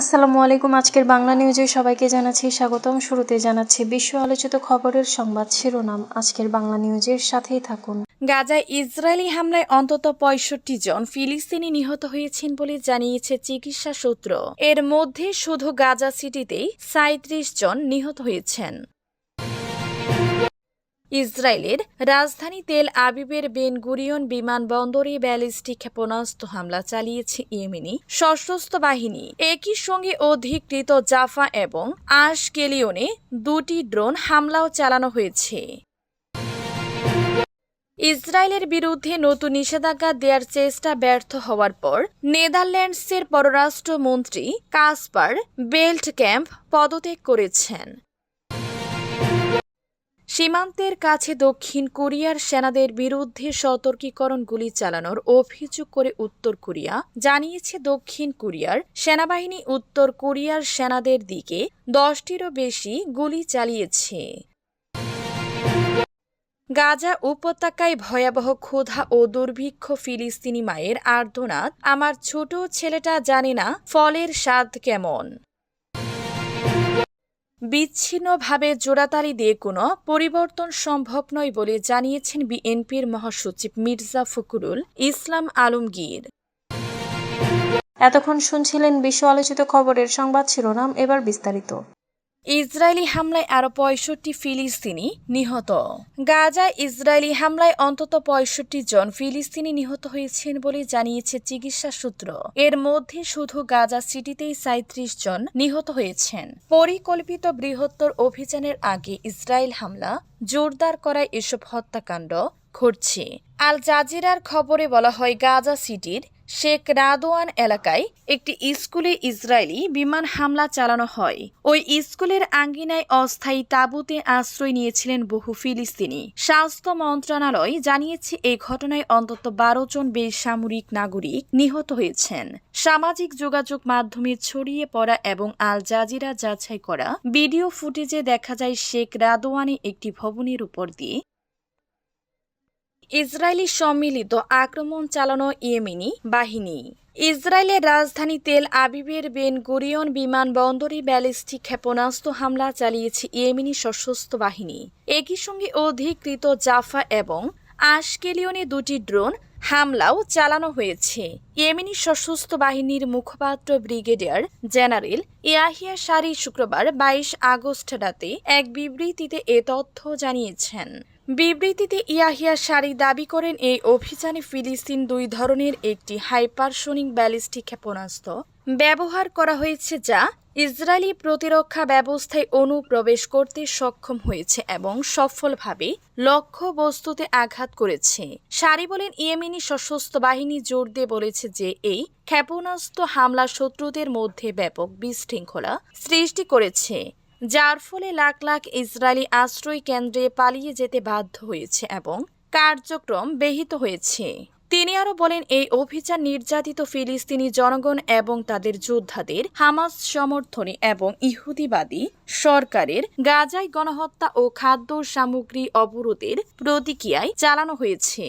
আসসালামু আলাইকুম, আজকের বাংলা নিউজে সবাইকে জানাচ্ছি স্বাগতম। শুরুতে জানাচ্ছি বিশ্ব আলোচিত খবরের সংবাদ শিরোনাম। আজকের বাংলা নিউজের সাথেই থাকুন। গাজায় ইসরায়েলি হামলায় অন্তত পঁয়ষট্টি জন ফিলিস্তিনি নিহত হয়েছেন বলে জানিয়েছে চিকিৎসা সূত্র। এর মধ্যে শুধু গাজা সিটিতেই সাঁত্রিশ জন নিহত হয়েছেন। ইসরায়েলের রাজধানী তেল আবিবের বেন গুরিয়ন বিমানবন্দরে ব্যালিস্টিক ক্ষেপণাস্ত্র হামলা চালিয়েছে ইয়েমেনি সশস্ত্র বাহিনী। একই সঙ্গে অধিকৃত জাফা এবং আশকেলিয়নে দুটি ড্রোন হামলাও চালানো হয়েছে। ইসরায়েলের বিরুদ্ধে নতুন নিষেধাজ্ঞা দেওয়ার চেষ্টা ব্যর্থ হওয়ার পর নেদারল্যান্ডসের পররাষ্ট্রমন্ত্রী কাসপার বেল্ট ক্যাম্প পদত্যাগ করেছেন। সীমান্তের কাছে দক্ষিণ কোরিয়ার সেনাদের বিরুদ্ধে সতর্কীকরণ গুলি চালানোর অভিযোগ করে উত্তর কোরিয়া জানিয়েছে দক্ষিণ কোরিয়ার সেনাবাহিনী উত্তর কোরিয়ার সেনাদের দিকে দশটিরও বেশি গুলি চালিয়েছে। গাজা উপত্যকায় ভয়াবহ ক্ষুধা ও দুর্ভিক্ষ ফিলিস্তিনি মায়ের আর্তনাদ। আমার ছোট ছেলেটা জানে না ফলের স্বাদ কেমন। বিচ্ছিন্নভাবে জোড়াতালি দিয়ে কোনো পরিবর্তন সম্ভব নয় বলে জানিয়েছেন বিএনপির মহাসচিব মির্জা ফখরুল ইসলাম আলমগীর। এতক্ষণ শুনছিলেন বিশ্ব আলোচিত খবরের সংবাদ শিরোনাম, এবার বিস্তারিত। ইসরায়েলি হামলায় আরও পঁয়ষট্টি ফিলিস্তিনি নিহত। গাজায় ইসরায়েলি হামলায় অন্তত পঁয়ষট্টি জন ফিলিস্তিনি নিহত হয়েছেন বলে জানিয়েছে চিকিৎসা সূত্র। এর মধ্যে শুধু গাজা সিটিতেই সাঁত্রিশ জন নিহত হয়েছেন। পরিকল্পিত বৃহত্তর অভিযানের আগে ইসরায়েল হামলা, জোরদার করায় এসব হত্যাকাণ্ড ঘটছে। আল জাজিরার খবরে বলা হয়, গাজা সিটির শেখ রাদোয়ান এলাকায় একটি স্কুলে ইসরায়েলি বিমান হামলা চালানো হয়। ওই স্কুলের আঙ্গিনায় অস্থায়ী তাঁবুতে আশ্রয় নিয়েছিলেন বহু ফিলিস্তিনি। স্বাস্থ্য মন্ত্রণালয় জানিয়েছে এই ঘটনায় অন্তত বারো জন বেসামরিক নাগরিক নিহত হয়েছেন। সামাজিক যোগাযোগ মাধ্যমে ছড়িয়ে পড়া এবং আল জাজিরা যাচাই করা ভিডিও ফুটেজে দেখা যায়, শেখ রাদোয়ানে একটি ভবনের উপর দিয়ে ইসরায়েলি সম্মিলিত আক্রমণ চালানো ইয়েমেনি বাহিনী। ইসরায়েলের রাজধানী তেল আবিবের বেন গুরিয়ন বিমানবন্দরে ব্যালিস্টিক ক্ষেপণাস্ত্র হামলা চালিয়েছে ইয়েমেনি সশস্ত্র বাহিনী। একই সঙ্গে অধিকৃত জাফা এবং আশকেলিয়নে দুটি ড্রোন হামলাও চালানো হয়েছে। ইয়েমেনি সশস্ত্র বাহিনীর মুখপাত্র ব্রিগেডিয়ার জেনারেল ইয়াহিয়া সারি শুক্রবার বাইশ আগস্ট রাতে এক বিবৃতিতে এ তথ্য জানিয়েছেন। বিবৃতিতে ইয়াহিয়া সারি দাবি করেন, এই অভিযানে ফিলিস্তিন দুই ধরনের একটি হাইপারসোনিক ব্যালিস্টিক ক্ষেপণাস্ত্র ব্যবহার করা হয়েছে যা ইসরায়েলি প্রতিরক্ষা ব্যবস্থায় অনুপ্রবেশ করতে সক্ষম হয়েছে এবং সফলভাবে লক্ষ্য বস্তুতে আঘাত করেছে। সারি বলেন, ইয়েমেনি সশস্ত্র বাহিনী জোর দিয়ে বলেছে যে এই ক্ষেপণাস্ত্র হামলা শত্রুদের মধ্যে ব্যাপক বিশৃঙ্খলা সৃষ্টি করেছে। যার ফলে লাখ লাখ ইসরায়েলি আশ্রয় কেন্দ্রে পালিয়ে যেতে বাধ্য হয়েছে এবং কার্যক্রম ব্যাহত হয়েছে। তিনি আরও বলেন, এই অভিযান নির্যাতিত ফিলিস্তিনি জনগণ এবং তাদের যোদ্ধাদের হামাস সমর্থনে এবং ইহুদিবাদী সরকারের গাজায় গণহত্যা ও খাদ্য সামগ্রী অবরোধের প্রতিক্রিয়ায় চালানো হয়েছে।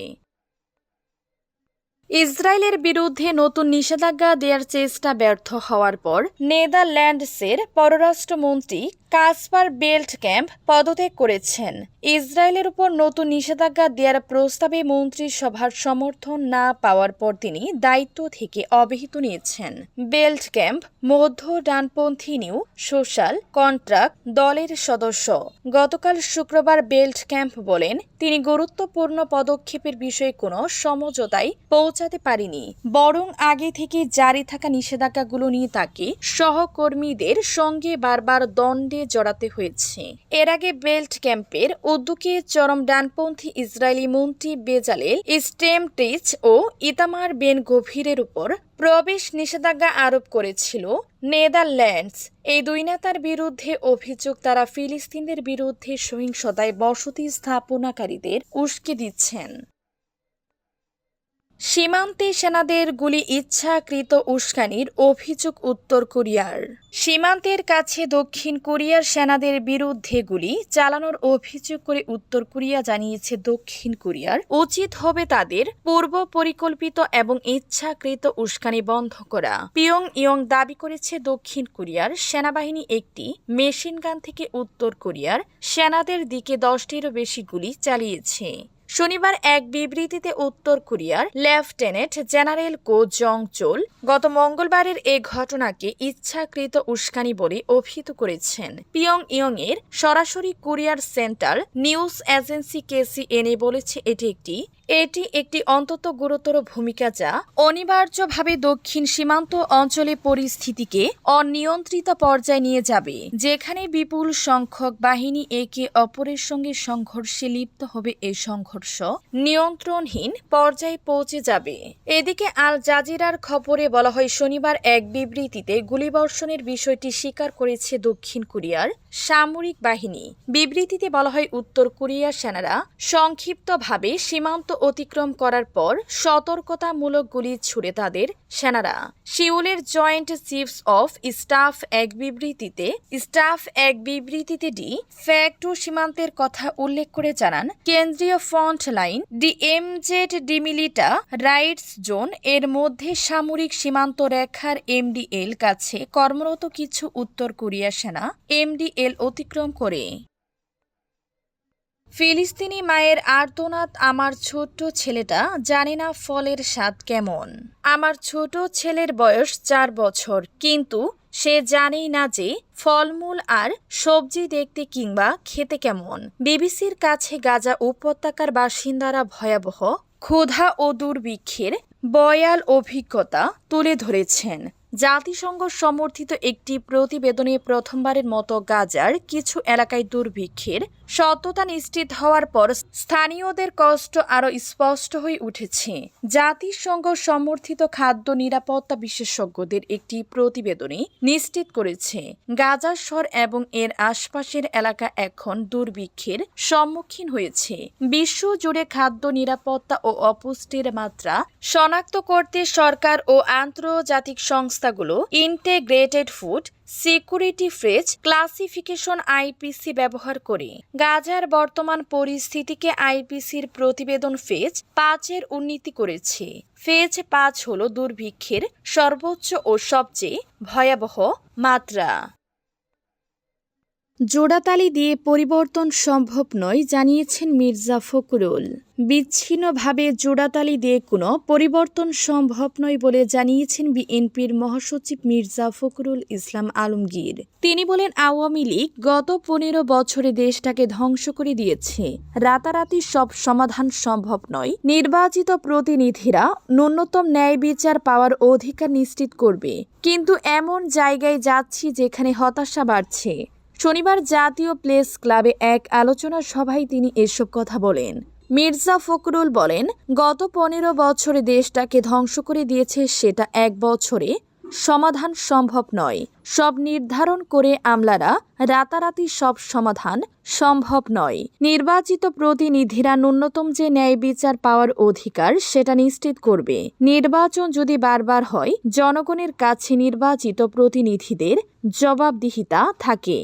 ইসরায়েলের বিরুদ্ধে নতুন নিষেধাজ্ঞা দেওয়ার চেষ্টা ব্যর্থ হওয়ার পর নেদারল্যান্ডসের পররাষ্ট্রমন্ত্রী কাসপার বেল্ট ক্যাম্প পদত্যাগ করেছেন। ইসরায়েলের উপর নতুন নিষেধাজ্ঞা দেওয়ার প্রস্তাবে মন্ত্রিসভার সমর্থন না পাওয়ার পর তিনি দায়িত্ব থেকে অব্যাহত নিয়েছেন। বেল্ট ক্যাম্প মধ্য ডানপন্থী নিউ সোশ্যাল কন্ট্রাক্ট দলের সদস্য। গতকাল শুক্রবার বেল্ট ক্যাম্প বলেন, তিনি গুরুত্বপূর্ণ পদক্ষেপের বিষয়ে কোনো সমঝোতায় পৌঁছাতে পারেনি। বরং আগে থেকে জারি থাকা নিষেধাজ্ঞাগুলো নিয়ে তাকে সহকর্মীদের সঙ্গে বারবার দণ্ডে জড়াতে হয়েছে। এর আগে বেল্ট ক্যাম্পের উদ্যোগে চরম ডানপন্থী ইসরায়েলি মন্ত্রী বেজালেল স্টেম টিচ ও ইতামার বেন গভীরের উপর প্রবেশ নিষেধাজ্ঞা আরোপ করেছিল নেদারল্যান্ডস। এই দুই নেতার বিরুদ্ধে অভিযোগ, তারা ফিলিস্তিনদের বিরুদ্ধে সহিংসতায় বসতি স্থাপনাকারীদের উস্কে দিচ্ছেন। সীমান্তে সেনাদের গুলি ইচ্ছাকৃত উস্কানির অভিযোগ উত্তর কোরিয়ার। সীমান্তের কাছে দক্ষিণ কোরিয়ার সেনাদের বিরুদ্ধে গুলি চালানোর অভিযোগ করে উত্তর কোরিয়া জানিয়েছে দক্ষিণ কোরিয়ার। উচিত হবে তাদের পূর্ব পরিকল্পিত এবং ইচ্ছাকৃত উস্কানি বন্ধ করা। পিয়ং ইয়ং দাবি করেছে দক্ষিণ কোরিয়ার সেনাবাহিনী একটি মেশিন গান থেকে উত্তর কোরিয়ার সেনাদের দিকে দশটিরও বেশি গুলি চালিয়েছে। শনিবার এক বিবৃতিতে উত্তর কোরিয়ার lieutenant general Ko Jong Chol গত মঙ্গলবারের এ ঘটনাকে ইচ্ছাকৃত উস্কানি বলে অভিহিত করেছেন। পিয়ং ইয়ং এর সরাসরি কোরিয়ার সেন্টার নিউজ এজেন্সি কেসিএনএ বলেছে, এটি একটি এটি একটি অন্তত গুরুতর ভূমিকা যা অনিবার্যভাবে দক্ষিণ সীমান্ত অঞ্চলে পরিস্থিতিকে অনিয়ন্ত্রিত পর্যায়ে নিয়ে যাবে, যেখানে বিপুল সংখ্যক বাহিনী একে অপরের সঙ্গে সংঘর্ষে লিপ্ত হবে এই সংঘর্ষ নিয়ন্ত্রণহীন পর্যায়ে পৌঁছে যাবে। এদিকে আল জাজিরার খবরে বলা হয়, শনিবার এক বিবৃতিতে গুলিবর্ষণের বিষয়টি স্বীকার করেছে দক্ষিণ কোরিয়ার সামরিক বাহিনী। বিবৃতিতে বলা হয়, উত্তর কোরিয়ার সেনারা সংক্ষিপ্তভাবে সীমান্ত অতিক্রম করার পর সতর্কতামূলক গুলি ছুড়ে তাদের সেনারা। সিউলের জয়েন্ট চিফস অফ স্টাফ এক বিবৃতিতে, স্টাফ এক বিবৃতিতে ডি ফ্যাক্টু সীমান্তের কথা উল্লেখ করে জানান, কেন্দ্রীয় front line DMZ demilitarized zone এর মধ্যে সামরিক সীমান্ত রেখার এমডিএল কাছে কর্মরত কিছু উত্তর কোরিয়া সেনা, এমডিএল অতিক্রম করে। ফিলিস্তিনি মায়ের আর্তনাদ, আমার ছোট্ট ছেলেটা জানে না ফলের স্বাদ কেমন। আমার ছোট ছেলের বয়স চার বছর, কিন্তু সে জানেই না যে ফলমূল আর সবজি দেখতে কিংবা খেতে কেমন। বিবিসির কাছে গাজা উপত্যকার বাসিন্দারা ভয়াবহ, ক্ষুধা ও দুর্ভিক্ষের বয়াল অভিজ্ঞতা তুলে ধরেছেন। জাতিসংঘ সমর্থিত একটি প্রতিবেদনে প্রথমবারের মতো গাজার কিছু এলাকায় দুর্ভিক্ষের সত্যতা নিশ্চিত হওয়ার পর স্থানীয়দের কষ্ট আরও স্পষ্ট হয়ে উঠেছে। জাতিসংঘ সমর্থিত খাদ্য নিরাপত্তা বিশেষজ্ঞদের একটি প্রতিবেদনে নিশ্চিত করেছে। গাজা শহর এবং এর আশপাশের এলাকা এখন দুর্ভিক্ষের সম্মুখীন হয়েছে। বিশ্বজুড়ে খাদ্য নিরাপত্তা ও অপুষ্টির মাত্রা শনাক্ত করতে সরকার ও আন্তর্জাতিক সংস্থাগুলো integrated food security phase classification IPC ব্যবহার করে। গাজার বর্তমান পরিস্থিতিকে আইপিসির প্রতিবেদন ফেজ পাঁচের উন্নীতি করেছে। ফেজ পাঁচ হল দুর্ভিক্ষের সর্বোচ্চ ও সবচেয়ে ভয়াবহ মাত্রা। জোড়াতালি দিয়ে পরিবর্তন সম্ভব নয়, জানিয়েছেন মির্জা ফখরুল। বিচ্ছিন্নভাবে জোড়াতালি দিয়ে কোনো পরিবর্তন সম্ভব নয় বলে জানিয়েছেন বিএনপির মহাসচিব মির্জা ফখরুল ইসলাম আলমগীর। তিনি বলেন, আওয়ামী লীগ গত পনেরো বছরে দেশটাকে ধ্বংস করে দিয়েছে। রাতারাতি সব সমাধান সম্ভব নয়। নির্বাচিত প্রতিনিধিরা ন্যূনতম ন্যায় বিচার পাওয়ার অধিকার নিশ্চিত করবে। কিন্তু এমন জায়গায় যাচ্ছি যেখানে হতাশা বাড়ছে। শনিবার জাতীয় প্লেস ক্লাবে এক আলোচনা সভায় তিনি এসব কথা বলেন। মির্জা ফখরুল বলেন, গত পনেরো বছরে দেশটাকে ধ্বংস করে দিয়েছে সেটা এক বছরে সমাধান সম্ভব নয়। সব নির্ধারণ করে আমলারা রাতারাতি সব সমাধান সম্ভব নয়। নির্বাচিত প্রতিনিধিরা ন্যূনতম যে ন্যায় বিচার পাওয়ার অধিকার সেটা নিশ্চিত করবে। নির্বাচন যদি বারবার হয়, জনগণের কাছে নির্বাচিত প্রতিনিধিদের জবাবদিহিতা থাকে।